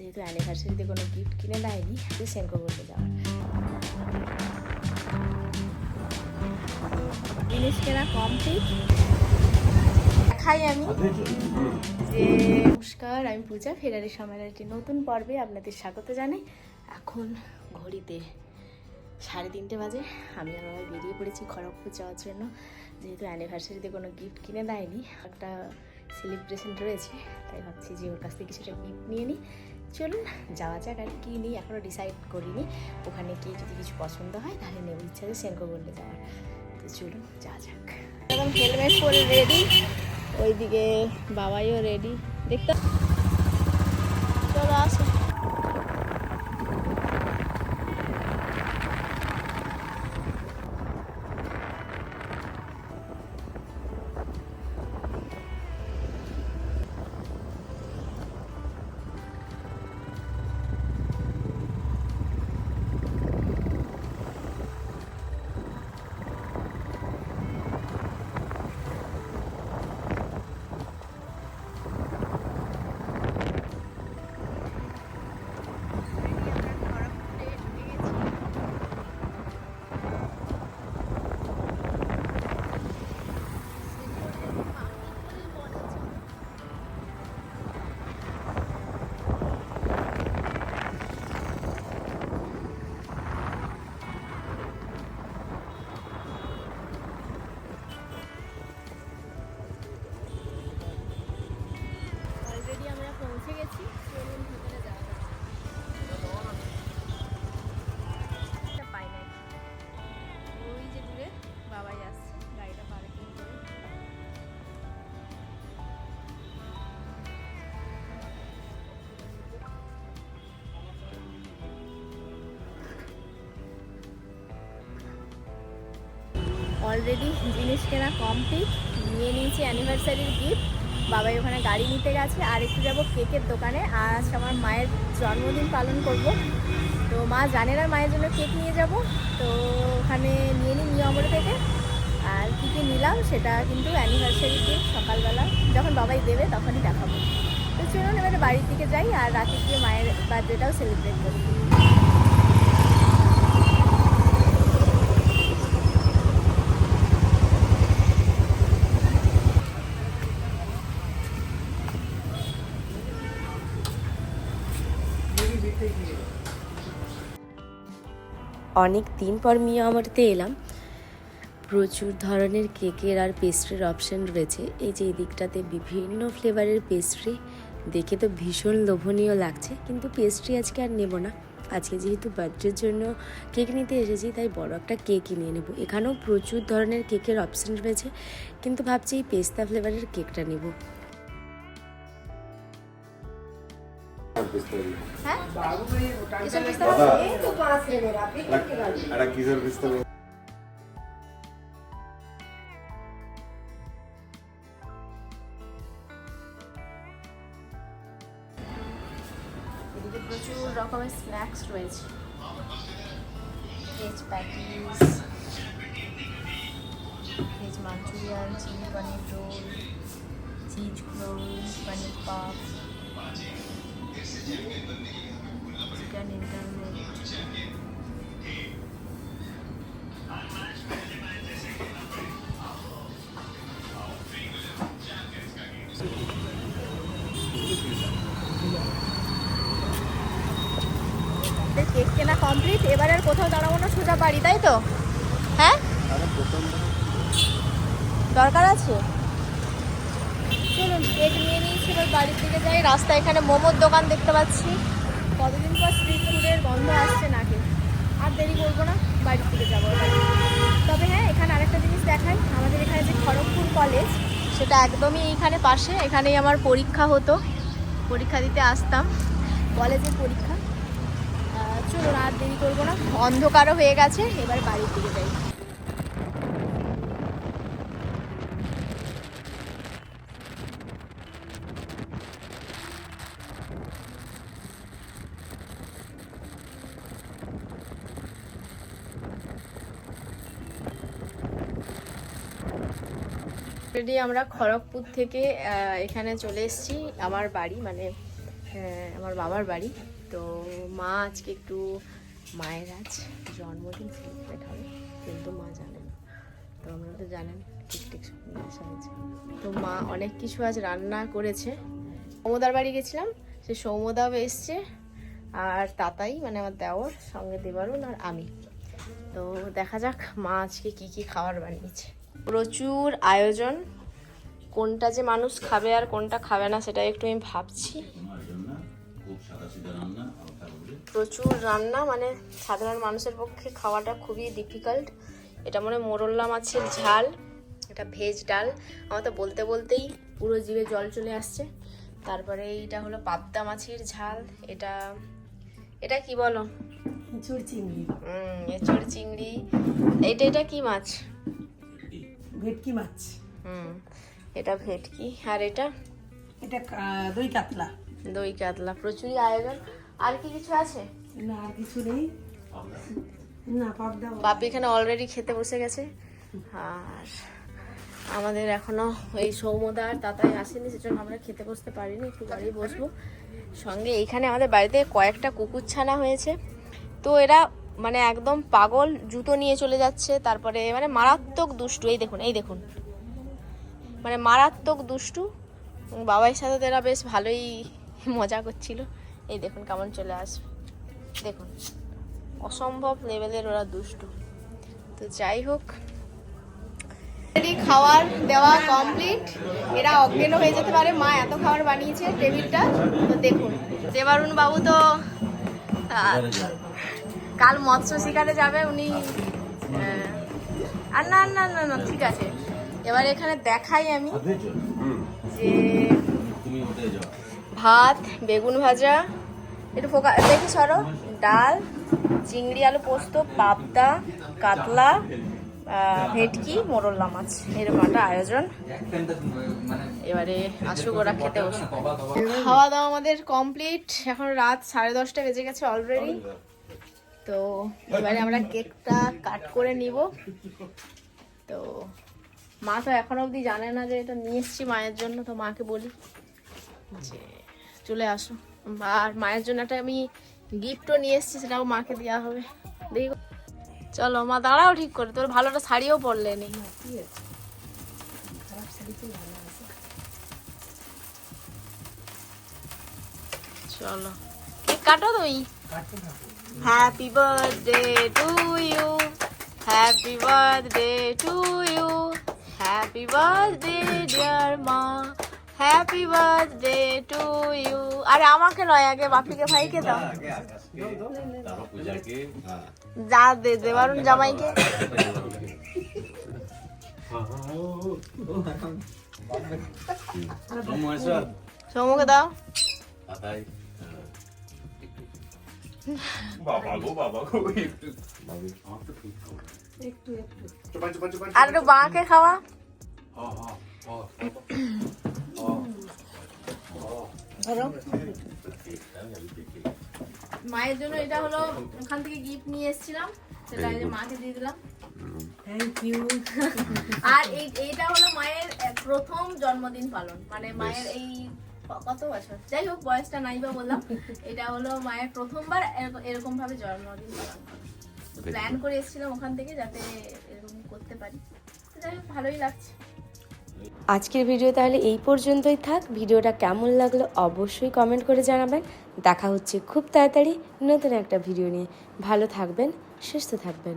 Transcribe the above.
যেহেতু অ্যানিভার্সারিতে কোনো গিফট কিনে দেয়নি তো সেনকো করতে যাওয়ার জিনিস কেনা কমপ্লিট খাই আমি যে, নমস্কার, আমি পূজা ফেরারি সময়ের একটি নতুন পর্বে আপনাদের স্বাগত জানাই। এখন ঘড়িতে সাড়ে তিনটে বাজে, আমি আর বাবা বেরিয়ে পড়েছি খড়গপুর যাওয়ার জন্য। যেহেতু অ্যানিভার্সারিতে কোনো গিফট কিনে দেয়নি, একটা সেলিব্রেশন রয়েছে, তাই ভাবছি যে ওর কাছ থেকে কিছুটা গিফট নিয়ে নিই। চলুন, যাওয়া যাক আর কী নিই এখনও ডিসাইড করিনি। ওখানে গিয়ে যদি কিছু পছন্দ হয়, তাহলে নেব, ইচ্ছা আছে সেনকো গোল্ডে যাওয়ার। তো চলুন, যাওয়া যাক। এখন হেলমেট পরে রেডি ওইদিকে বাবাইও রেডি দেখতে চলো আসো। অলরেডি জিনিস কেনা কমপ্লিট নিয়ে নিয়েছি অ্যানিভার্সারির গিফট বাবাই ওখানে গাড়ি নিতে গেছে। আর একটু যাব কেকের দোকানে। আজ আমার মায়ের জন্মদিন পালন করব। তো মা জানে না মায়ের জন্য কেক নিয়ে যাব। তো ওখানে নিয়ে নিই নিউ আমরে থেকে আর কী কী নিলাম সেটা কিন্তু অ্যানিভার্সারি কেক সকালবেলা। যখন বাবাই দেবে তখনই দেখাবো। তো চলুন এবারে বাড়ির দিকে যাই আর রাতে গিয়ে মায়ের বার্থডেটাও সেলিব্রেট করি। অনেক দিন পর মিয়া আমারতে এলাম। প্রচুর ধরনের কেকের আর পেস্ট্রির অপশন রয়েছে। এই যে এই দিকটাতে বিভিন্ন ফ্লেভারের পেস্ট্রি দেখে তো ভীষণ লোভনীয় লাগছে। কিন্তু পেস্ট্রি আজকে আর নেব না। আজকে যেহেতু বার্থডের জন্য কেক নিতে এসেছি, তাই বড় একটা কেকই নিয়ে নেব। এখানেও প্রচুর ধরনের কেকের অপশন রয়েছে। কিন্তু ভাবছি এই পেস্তা ফ্লেভারের কেকটা নেব। একটা প্রচুর রকমের স্ন্যাক্স রয়েছে veg patties veg Manchurian chilli paneer roll cheese roll paneer পাপ চিকেন ইন্টারনেট কেক কেনা কমপ্লিট এবার আর কোথাও দাঁড়াবো না সোজা বাড়ি তাই তো? হ্যাঁ? দরকার আছে? চলুন কেক নিয়ে নিয়েছি এবার বাড়ির দিকে যাই। রাস্তায় এখানে মোমোর দোকান দেখতে পাচ্ছি। কতদিন পর স্ট্রিট ফুডের গন্ধ আসছে নাকি? আর দেরি করব না, বাড়ির দিকে যাব। তবে হ্যাঁ এখানে আরেকটা জিনিস দেখাই। আমাদের এখানে যে খড়গপুর কলেজ সেটা একদমই এইখানে পাশে। এখানেই আমার পরীক্ষা হতো। পরীক্ষা দিতে আসতাম। কলেজের পরীক্ষা। চলুন, আর দেরি করব না। অন্ধকারও হয়ে গেছে। এবার বাড়ির দিকে যাই। অলরেডি আমরা খড়গপুর থেকে এখানে চলে এসেছি। আমার বাড়ি মানে হ্যাঁ আমার বাবার বাড়ি। তো মা আজকে একটু মায়ের আজ জন্মদিন সেলিব্রেট হবে, কিন্তু মা জানে না। তো আমরা তো জানেন নেশা হয়েছে তো মা অনেক কিছু আজ রান্না করেছে। সৌমদার বাড়ি গেছিলাম, সে সৌমদাও এসছে, আর তাতাই মানে আমার দেওর, সঙ্গে দেবারুন আর আমি। তো দেখা যাক মা আজকে কি কি খাবার বানিয়েছে। প্রচুর আয়োজন। কোনটা যে মানুষ খাবে আর কোনটা খাবে না সেটা একটু আমি ভাবছি। প্রচুর রান্না মানে সাধারণ মানুষের পক্ষে খাওয়াটা খুবই ডিফিকাল্ট এটা মনে মোরল্লা মাছের ঝাল এটা ভেজ ডাল। আমার তো বলতে বলতেই পুরো জিভে জল চলে আসছে। তারপরে এইটা হলো পাবদা মাছের ঝাল। এটা এটা কি বলো? ইঁচড় চিংড়ি। হুম চিংড়ি। এটা এটা কি মাছ? ভেটকি মাছ। হুম এটা ভেটকি। আর এটা? এটা দই কাতলা। দই কাতলা। প্রচুরই আয়োজন। আর কি কিছু আছে? না আর কিছু নেই। না পাবদা বাপি এখানে অলরেডি খেতে বসে গেছে। আর আমাদের এখনও এই সৌমদা আর তাতাই আসেনি সেজন্য আমরা খেতে বসতে পারিনি একটু বাড়ি বসবো। সঙ্গে এইখানে আমাদের বাড়িতে কয়েকটা কুকুর ছানা হয়েছে। তো এরা মানে একদম পাগল জুতো নিয়ে চলে যাচ্ছে, তারপরে মানে মারাত্মক দুষ্টু। এই দেখুন এই দেখুন। মানে মারাত্মক দুষ্টু। বাবার সাথে তো এরা বেশ ভালোই মজা করছিল। এই দেখুন কেমন চলে আসবে। দেখুন, অসম্ভব লেভেলের ওরা দুষ্টু। তো যাই হোক খাওয়ার দেওয়া কমপ্লিট এরা অজ্ঞান হয়ে যেতে পারে। মা এত খাবার বানিয়েছে টেবিলটা। তো দেখুন দেবারুণ বাবু তো কাল মৎস্য শিকারে যাবে উনি আর না না না না ঠিক আছে। এবার এখানে দেখাই আমি যে তুমি ওটাই যাও। ভাত বেগুন ভাজা একটু ফোকা দেখি সরো ডাল চিংড়ি আলু পোস্ত পাবদা কাতলা ভেটকি মোরল্লা মাছ। এরকম একটা আয়োজন। এবারে আসুক ওরা খেতে বসে খাওয়া দাওয়া আমাদের কমপ্লিট। এখন রাত সাড়ে দশটা বেজে গেছে অলরেডি তো এবারে আমরা কেকটা কাট করে নিব। তো মা তো এখন অবধি জানে না যে এটা নিয়ে এসছি মায়ের জন্য, তো মাকে বলি যে চলে আসো। আর মায়ের জন্য একটা আমি গিফটও নিয়ে এসেছি, সেটাও মাকে দেওয়া হবে। দেখি। চলো মা, দাঁড়াও ঠিক করে। তোর ভালো একটা শাড়িও পরলে নেই চলো। কেক কাটো তুমি? Happy birthday to you happy birthday to you happy birthday dear মা হ্যাপি বার্থডে টু ইউ আরে আমাকে নয় আগে বাপিকে ভাইকে দাও। হ্যাঁ যা দে দেবারুন জামাইকে। সোমেশ্বর দাও। তাতাই বাবা গো বাবা গো একটু আমার তো ঠিক খবর একটু একটু চোপা চোপা চোপা আর একটু বাঁকে খাওয়া। মায়ের জন্য এটা হলো ওখান থেকে গিফট নিয়ে এসেছিলাম সেটা এই মাকে দিয়ে দিলাম। আর এই এইটা হলো মায়ের প্রথম জন্মদিন পালন। মানে মায়ের এই কত বছর? যাই হোক বয়সটা নাই বা বললাম। এটা হলো মায়ের প্রথমবার এরকম ভাবে জন্মদিন পালন প্ল্যান করে এসেছিলাম ওখান থেকে যাতে এরকম করতে পারি। যাই হোক ভালোই লাগছে। আজকের ভিডিও তাহলে এই পর্যন্তই থাক। ভিডিওটা কেমন লাগল অবশ্যই কমেন্ট করে জানাবেন। দেখা হচ্ছে খুব তাড়াতাড়ি নতুন একটা ভিডিও নিয়ে। ভালো থাকবেন সুস্থ থাকবেন।